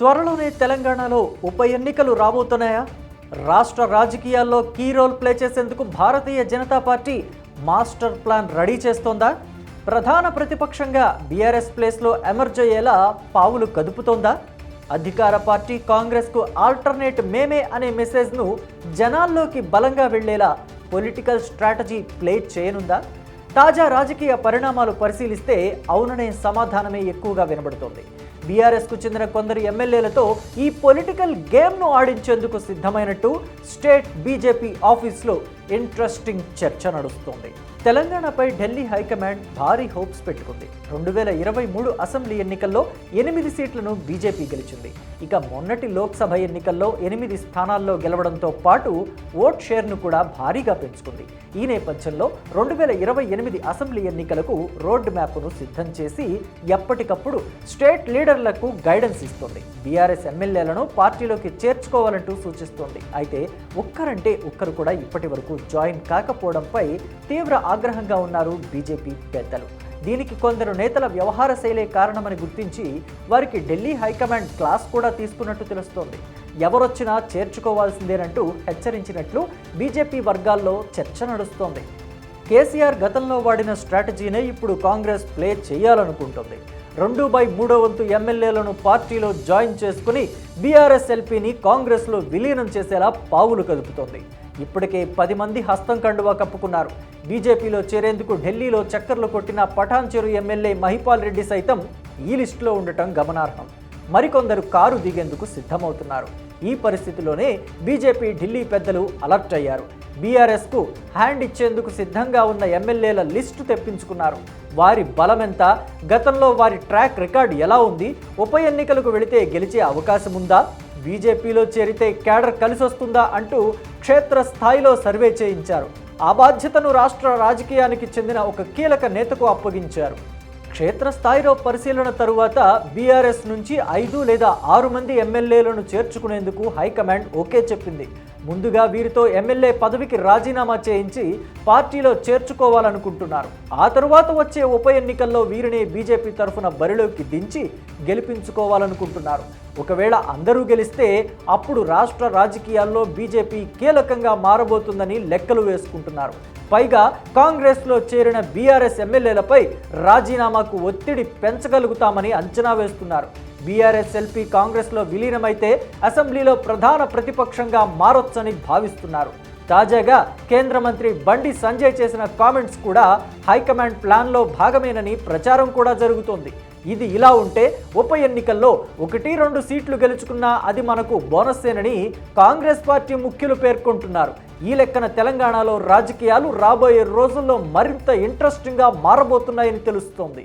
త్వరలోనే తెలంగాణలో ఉప ఎన్నికలు రాబోతున్నాయా? రాష్ట్ర రాజకీయాల్లో కీ రోల్ ప్లే చేసేందుకు Bharatiya Janata Party master plan ready చేస్తోందా? ప్రధాన ప్రతిపక్షంగా బీఆర్ఎస్ ప్లేస్లో ఎమర్జ్ అయ్యేలా పావులు కదుపుతోందా? అధికార పార్టీ కాంగ్రెస్కు ఆల్టర్నేట్ మేమే అనే మెసేజ్ను జనాల్లోకి బలంగా వెళ్ళేలా పొలిటికల్ స్ట్రాటజీ ప్లే చేయనుందా? తాజా రాజకీయ పరిణామాలు పరిశీలిస్తే అవుననే సమాధానమే ఎక్కువగా వినబడుతోంది. బీఆర్ఎస్కు చెందిన కొందరు ఎమ్మెల్యేలతో ఈ పొలిటికల్ గేమ్ను ఆడించేందుకు సిద్ధమైనట్టు స్టేట్ బీజేపీ ఆఫీస్లో ఇంట్రెస్టింగ్ చర్చ నడుస్తోంది. తెలంగాణపై ఢిల్లీ హైకమాండ్ భారీ హోప్స్ పెట్టుకుంది. రెండు వేల ఇరవై మూడు అసెంబ్లీ ఎన్నికల్లో ఎనిమిది సీట్లను బీజేపీ గెలిచింది. ఇక మొన్నటి లోక్సభ ఎన్నికల్లో ఎనిమిది స్థానాల్లో గెలవడంతో పాటు ఓట్ షేర్ను కూడా భారీగా పెంచుకుంది. ఈ నేపథ్యంలో రెండు వేల ఇరవై ఎనిమిది అసెంబ్లీ ఎన్నికలకు రోడ్ మ్యాప్ను సిద్ధం చేసి ఎప్పటికప్పుడు స్టేట్ లీడర్లకు గైడెన్స్ ఇస్తుంది. బీఆర్ఎస్ ఎమ్మెల్యేలను పార్టీలోకి చేర్చుకోవాలంటూ సూచిస్తోంది. అయితే ఒక్కరంటే ఒక్కరు కూడా ఇప్పటి వరకు జాయిన్ కాకపోవడంపై తీవ్ర ఆగ్రహంగా ఉన్నారు బీజేపీ పెద్దలు. దీనికి కొందరు నేతల వ్యవహార శైలే కారణమని గుర్తించి వారికి ఢిల్లీ హైకమాండ్ క్లాస్ కూడా తీసుకున్నట్టు తెలుస్తోంది. ఎవరొచ్చినా చేర్చుకోవాల్సిందేనంటూ హెచ్చరించినట్లు బీజేపీ వర్గాల్లో చర్చ నడుస్తోంది. కేసీఆర్ గతంలో వాడిన స్ట్రాటజీనే ఇప్పుడు కాంగ్రెస్ ప్లే చేయాలనుకుంటుంది. రెండు బై మూడో వంతు ఎమ్మెల్యేలను పార్టీలో జాయిన్ చేసుకుని బీఆర్ఎస్ ఎల్పీని కాంగ్రెస్లో విలీనం చేసేలా పావులు కదుపుతోంది. ఇప్పటికే పది మంది హస్తం కండువా కప్పుకున్నారు. బీజేపీలో చేరేందుకు ఢిల్లీలో చక్కర్లు కొట్టిన పఠాన్చెరు ఎమ్మెల్యే మహిపాల్ రెడ్డి సైతం ఈ లిస్టులో ఉండటం గమనార్హం. మరికొందరు కారు దిగేందుకు సిద్ధమవుతున్నారు. ఈ పరిస్థితిలోనే బీజేపీ ఢిల్లీ పెద్దలు అలర్ట్ అయ్యారు. బీఆర్ఎస్కు హ్యాండ్ ఇచ్చేందుకు సిద్ధంగా ఉన్న ఎమ్మెల్యేల లిస్టు తెప్పించుకున్నారు. వారి బలమెంత? గతంలో వారి ట్రాక్ రికార్డ్ ఎలా ఉంది? ఉప ఎన్నికలకు వెళితే గెలిచే అవకాశం ఉందా? బీజేపీలో చేరితే క్యాడర్ కలిసొస్తుందా అంటూ క్షేత్రస్థాయిలో సర్వే చేయించారు. ఆ బాధ్యతను రాష్ట్ర రాజకీయానికి చెందిన ఒక కీలక నేతకు అప్పగించారు. క్షేత్రస్థాయిలో పరిశీలన తరువాత బీఆర్ఎస్ నుంచి ఐదు లేదా ఆరు మంది ఎమ్మెల్యేలను చేర్చుకునేందుకు హైకమాండ్ ఓకే చెప్పింది. ముందుగా వీరితో ఎమ్మెల్యే పదవికి రాజీనామా చేయించి పార్టీలో చేర్చుకోవాలనుకుంటున్నారు. ఆ తరువాత వచ్చే ఉప ఎన్నికల్లో వీరిని బీజేపీ తరఫున బరిలోకి దించి గెలిపించుకోవాలనుకుంటున్నారు. ఒకవేళ అందరూ గెలిస్తే అప్పుడు రాష్ట్ర రాజకీయాల్లో బీజేపీ కీలకంగా మారబోతుందని లెక్కలు వేసుకుంటున్నారు. పైగా కాంగ్రెస్లో చేరిన బీఆర్ఎస్ ఎమ్మెల్యేలపై రాజీనామాకు ఒత్తిడి పెంచగలుగుతామని అంచనా వేస్తున్నారు. బీఆర్ఎస్ ఎల్పీ కాంగ్రెస్లో విలీనమైతే అసెంబ్లీలో ప్రధాన ప్రతిపక్షంగా మారొచ్చని భావిస్తున్నారు. తాజాగా కేంద్ర మంత్రి బండి సంజయ్ చేసిన కామెంట్స్ కూడా హైకమాండ్ ప్లాన్లో భాగమేనని ప్రచారం కూడా జరుగుతోంది. ఇది ఇలా ఉంటే ఉప ఎన్నికల్లో ఒకటి రెండు సీట్లు గెలుచుకున్నా అది మనకు బోనస్సేనని కాంగ్రెస్ పార్టీ ముఖ్యులు పేర్కొంటున్నారు. ఈ లెక్కన తెలంగాణలో రాజకీయాలు రాబోయే రోజుల్లో మరింత ఇంట్రెస్టింగ్గా మారబోతున్నాయని తెలుస్తోంది.